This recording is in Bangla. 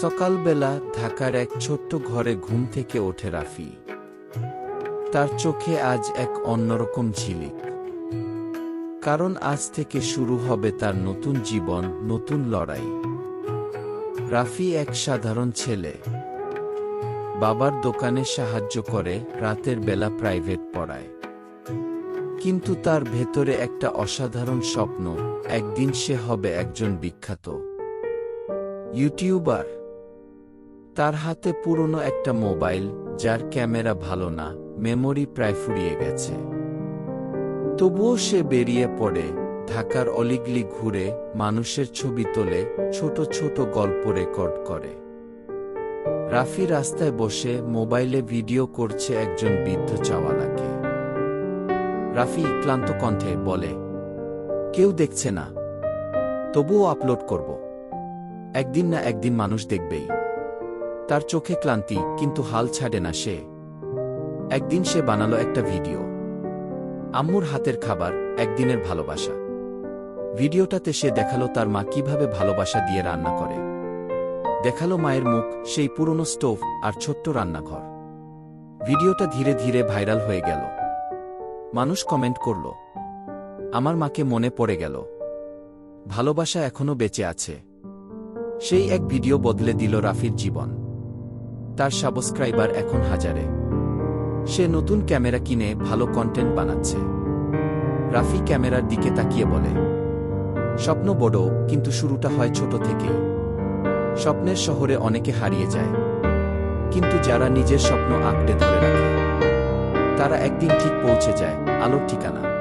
সকালবেলা ঢাকার এক ছোট্ট ঘরে ঘুম থেকে ওঠে রাফি। তার চোখে আজ এক অন্যরকম ঝিলিক। কারণ আজ থেকে শুরু হবে তার নতুন জীবন, নতুন লড়াই। রাফি এক সাধারণ ছেলে। বাবার দোকানে সাহায্য করে, রাতের বেলা প্রাইভেট পড়ায়। কিন্তু তার ভেতরে একটা অসাধারণ স্বপ্ন, একদিন সে হবে একজন বিখ্যাত। ইউটিউবার। তার হাতে পুরনো একটা মোবাইল, যার ক্যামেরা ভালো না, মেমোরি প্রায় ফুরিয়ে গেছে। তবুও সে বেরিয়ে পড়ে, ঢাকার অলিগলি ঘুরে, মানুষের ছবি তোলে, ছোট ছোট গল্প রেকর্ড করে। রাফি রাস্তায় বসে মোবাইলে ভিডিও করছে একজন বৃদ্ধ চাওয়ালাকে। রাফি ক্লান্ত কণ্ঠে বলে, কেউ দেখছে না। তবুও আপলোড করব। একদিন না একদিন মানুষ দেখবেই। তার চোখে ক্লান্তি, কিন্তু হাল ছাড়ে না সে। একদিন সে বানালো একটা ভিডিও। আম্মুর হাতের খাবার, একদিনের ভালোবাসা। ভিডিওটাতে সে দেখাল তার মা কীভাবে ভালোবাসা দিয়ে রান্না করে। দেখাল মায়ের মুখ, সেই পুরনো স্টোভ আর ছোট্ট রান্নাঘর। ভিডিওটা ধীরে ধীরে ভাইরাল হয়ে গেল। মানুষ কমেন্ট করল, আমার মাকে মনে পড়ে গেল। ভালোবাসা এখনও বেঁচে আছে। সেই এক ভিডিও বদলে দিল রাফির জীবন। তার সাবস্ক্রাইবার এখন হাজারে। সে নতুন ক্যামেরা কিনে ভালো কন্টেন্ট বানাচ্ছে। রাফি ক্যামেরার দিকে তাকিয়ে বলে, স্বপ্ন বড়, কিন্তু শুরুটা হয় ছোট থেকে। স্বপ্নের শহরে অনেকে হারিয়ে যায়। কিন্তু যারা নিজের স্বপ্ন আঁকড়ে ধরে রাখে, তারা একদিন ঠিক পৌঁছে যায়, আলোর ঠিকানা।